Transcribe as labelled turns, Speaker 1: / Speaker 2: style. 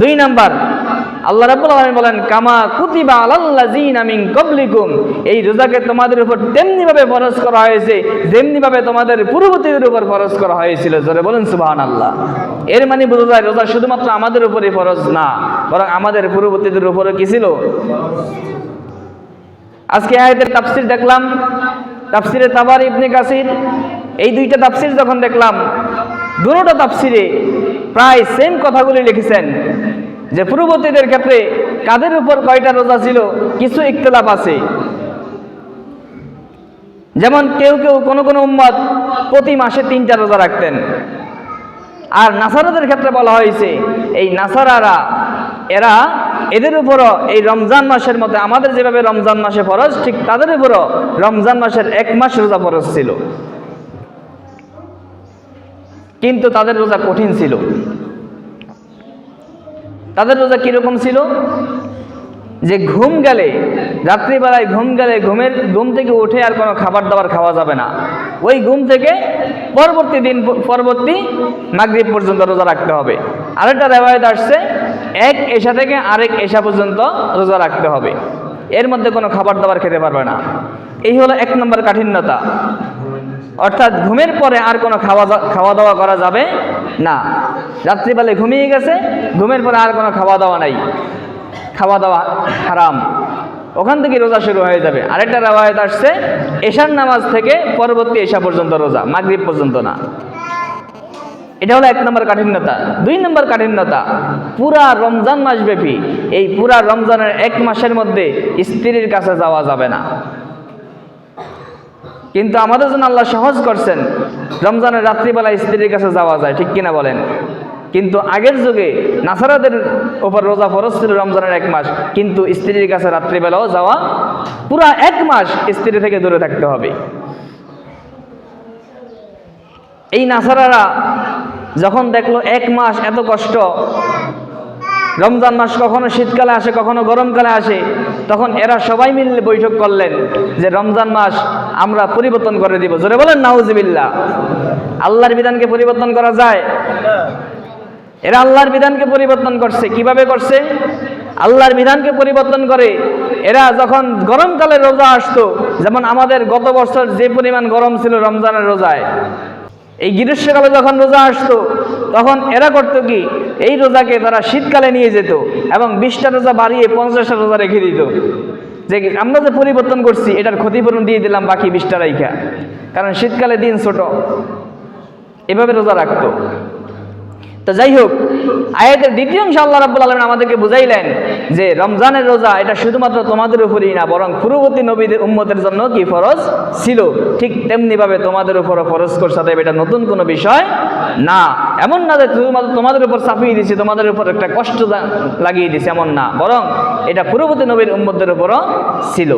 Speaker 1: দুই নাম্বার, আল্লাহ রাব্বুল আলামিন বলেন, কামা কুতিবা আলাল্লাযিনা মিন ক্বাবলিকুম এই রোজাকে তোমাদের উপর তেমনি ভাবে ফরজ করা হয়েছে যেমনি ভাবে তোমাদের পূর্ববর্তীদের উপর ফরজ করা হয়েছিল। জোরে বলেন সুবাহান আল্লাহ এর মানে বোঝা যায়, রোজা শুধুমাত্র আমাদের উপরই ফরজ না, বরং আমাদের পূর্ববর্তীদের উপরও কি ছিল? আজকে আয়াতের তাফসির দেখলাম, তাফসিরে তাবার ইবনে কাসির, এই দুইটা তাফসির যখন দেখলাম, দুটো তাফসিরে প্রায় সেম কথাগুলি লিখেছেন যে পূর্ববর্তীদের ক্ষেত্রে কাদের উপর কয়টা রোজা ছিল? কিছু ইখতলাফ আছে। যেমন কেউ কেউ কোনো কোনো উম্মত প্রতি মাসে তিনটা রোজা রাখতেন। আর নাসারাদের ক্ষেত্রে বলা হয়েছে, এই নাসারারা, এরা এদের উপরও এই রমজান মাসের মধ্যে আমাদের যেভাবে রমজান মাসে ফরজ, ঠিক তাদের উপরও রমজান মাসের এক মাস রোজা ফরজ ছিল। কিন্তু তাদের রোজা কঠিন ছিল। তাদের রোজা কীরকম ছিল? যে ঘুম গেলে, রাত্রিবেলায় ঘুম গেলে ঘুমের, ঘুম থেকে উঠে আর কোনো খাবার দাবার খাওয়া যাবে না। ওই ঘুম থেকে পরবর্তী দিন, পরবর্তী মাগরিব পর্যন্ত রোজা রাখতে হবে। আরেকটা রেওয়ায়ত আসছে, এক এশা থেকে আরেক এশা পর্যন্ত রোজা রাখতে হবে। এর মধ্যে কোনো খাবার দাবার খেতে পারবে না। এই হলো এক নম্বর কাঠিন্যতা। অর্থাৎ ঘুমের পরে আর কোনো খাওয়া খাওয়া দাওয়া করা যাবে না। রাত্রিবেলায় ঘুমিয়ে গেছে, ঘুমের পরে আর কোনো খাওয়া দাওয়া নাই। খাওয়া দাওয়া হারাম। ওখান থেকে রোজা শুরু হয়ে যাবে। আরেকটা রেওয়ায়ত আসছে, এশার নামাজ থেকে পরবর্তী এশা পর্যন্ত রোজা, মাগরিব পর্যন্ত না। এটা হলো এক নম্বর কাঠিন্যতা দুই নম্বর কাঠিন্যতা পুরা রমজান মাসব্যাপী। এই পুরা রমজানের এক মাসের মধ্যে স্ত্রীর কাছে যাওয়া যাবে না। কিন্তু আমাদের জন্য আল্লাহ সহজ করছেন। রমজানের রাত্রিবেলা স্ত্রীর কাছে যাওয়া যায়, ঠিক কিনা বলেন? কিন্তু আগের যুগে নাসারাদের ওপর রোজা ফরজ ছিল রমজানের এক মাস, কিন্তু স্ত্রীর কাছে রাত্রিবেলাও যাওয়া পুরা এক মাস স্ত্রী থেকে দূরে থাকতে হবে। এই নাসারারা যখন দেখল এক মাস এত কষ্ট, রমজান মাস কখনো শীতকালে আসে, কখনো গরমকালে আসে তখন এরা সবাই মিলে বৈঠক করলেন যে রমজান মাস আমরা পরিবর্তন করে দিব। জোরে বলেন নাউজিবিল্লা আল্লাহর বিধানকে পরিবর্তন করা যায়? এরা আল্লাহর বিধানকে পরিবর্তন করছে। কীভাবে করছে? আল্লাহর বিধানকে পরিবর্তন করে। এরা যখন গরমকালে রোজা আসতো, যেমন আমাদের গত বছর যে পরিমাণ গরম ছিল রমজানের রোজায় এই গ্রীষ্মকালে যখন রোজা আসতো, তখন এরা করতো কি? এই রোজাকে তারা শীতকালে নিয়ে যেত এবং বিশটা রোজা বাড়িয়ে পঞ্চাশটা রোজা রেখে দিত। যে আমরা যে পরিবর্তন করছি, এটার ক্ষতিপূরণ দিয়ে দিলাম বাকি বিশটা রাইখা। কারণ শীতকালে দিন ছোট, এভাবে রোজা রাখতো। তো যাই হোক আয়াতের দ্বিতীয় অংশ আল্লাহ রাব্বুল আলমিন আমাদেরকে বুঝাইলেন যে রমজানের রোজা এটা শুধুমাত্র তোমাদের উপরই না, বরং পূর্ববর্তী নবীদের উম্মতের জন্য কি ফরজ ছিল? ঠিক তেমনিভাবে তোমাদের উপরও ফরজ করছে এটা নতুন কোনো বিষয় না। এমন না যে শুধুমাত্র তোমাদের উপর চাপিয়ে দিছে তোমাদের উপর একটা কষ্ট লাগিয়ে দিছে এমন না। বরং এটা পূর্ববর্তী নবীর উম্মতের উপরও ছিল।